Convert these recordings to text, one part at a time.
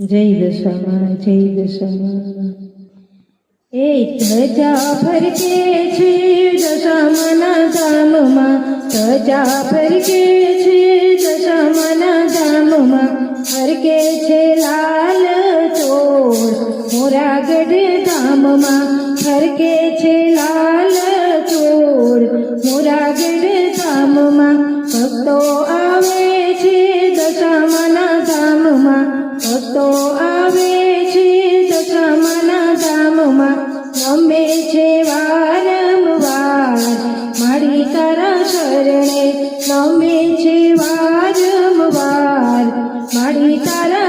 જય દશામાં જય દશામાં. એ ધજા ફરકે છે દશામાના ધામમાં, ધજા ફરકે છે દશામાના ધામમાં. ફરકે છે લાલ ચોર મોરાગઢ ધામમાં. ફરકે છે લાલ ચોર મોરાગઢ ધામમાં. ભક્તો આવે આવે છે દશામાના ધામમાં. રમે છે વારંવાર. મારી તારા શરણે રમે છે વારંવાર. મારી તારા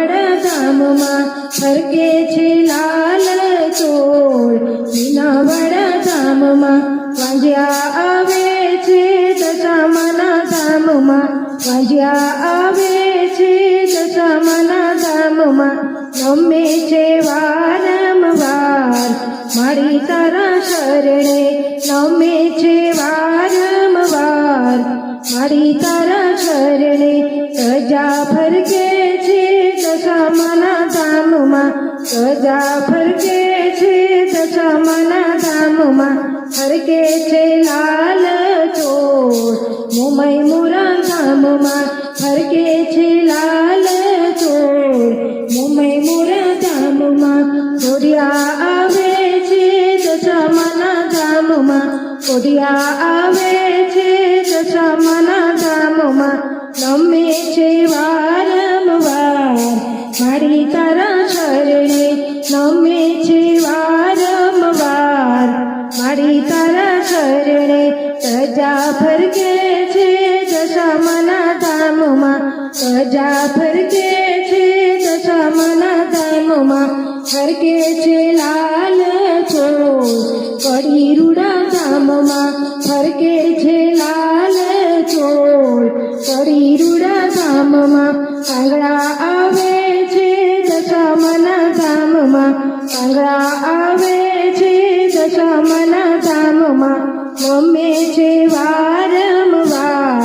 મીનાવડા ધામમાં ફરકે છે લાલ ચોર મીનાવડા ધામમાં વાંજ્યા આવે છે દશામાના ધામમાં. વાંજ્યા આવે છે દશામાના ધામમાં. ગમે છે વારંવાર મારી તારા શરણે. ગમે છે વારંવાર મારી તારા શરણે. સજા ફરકે સજા ફરકે છે દશામાના ધામમાં ફરકે છે લાલ ચોર મુંબઈ મુરા ધામમાં ફરકે છે લાલ ચોર મુંબઈ મુરા ધામમાં કોડિયા આવે છે દશામાના ધામમાં કોડિયા આવે છે દશામાના ધામમાં નમે છે વારંવાર રમે છે વારંવાર, મારી તારા શરણે સજા ફરકે છે દશામાના ધામમાં, સજા ફરકે છે દશામાના ધામમાં, ફરકે છે લાલ છોડો કડી રૂડા ધામમાં, ફરકે છે છે વારંવાર.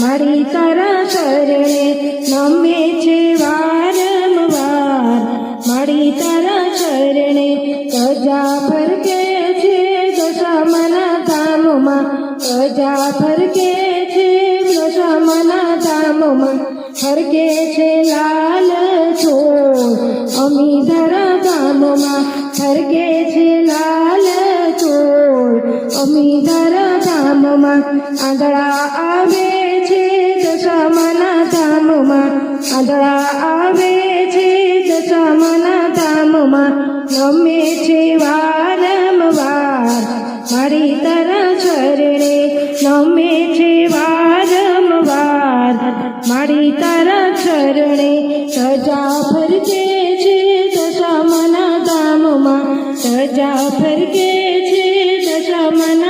મારી તારા ચરણે નમે છે વારંવાર. મારી તારા ચરણે સજા ફરકે છે દશામાના ધામમાં. સજા ફરકે છે દશામાના ધામમાં. ફરકે છે લાલ ચોર. અમી ધરા ધામમાં. ફરકે છે લાલ ચોર. અમી ધરા ધામમાં આંધળા આવે છે દશામાના ધામમાં. આંધળા આવે છે દશામાના ધામમાં. રમે છે વારંવાર મારી તારા શરણે. રમે છે વારંવાર મારી તારા શરણે. સજા ફરકે છે દશામાના ધામમાં. સજા ફરકે છે દશામાના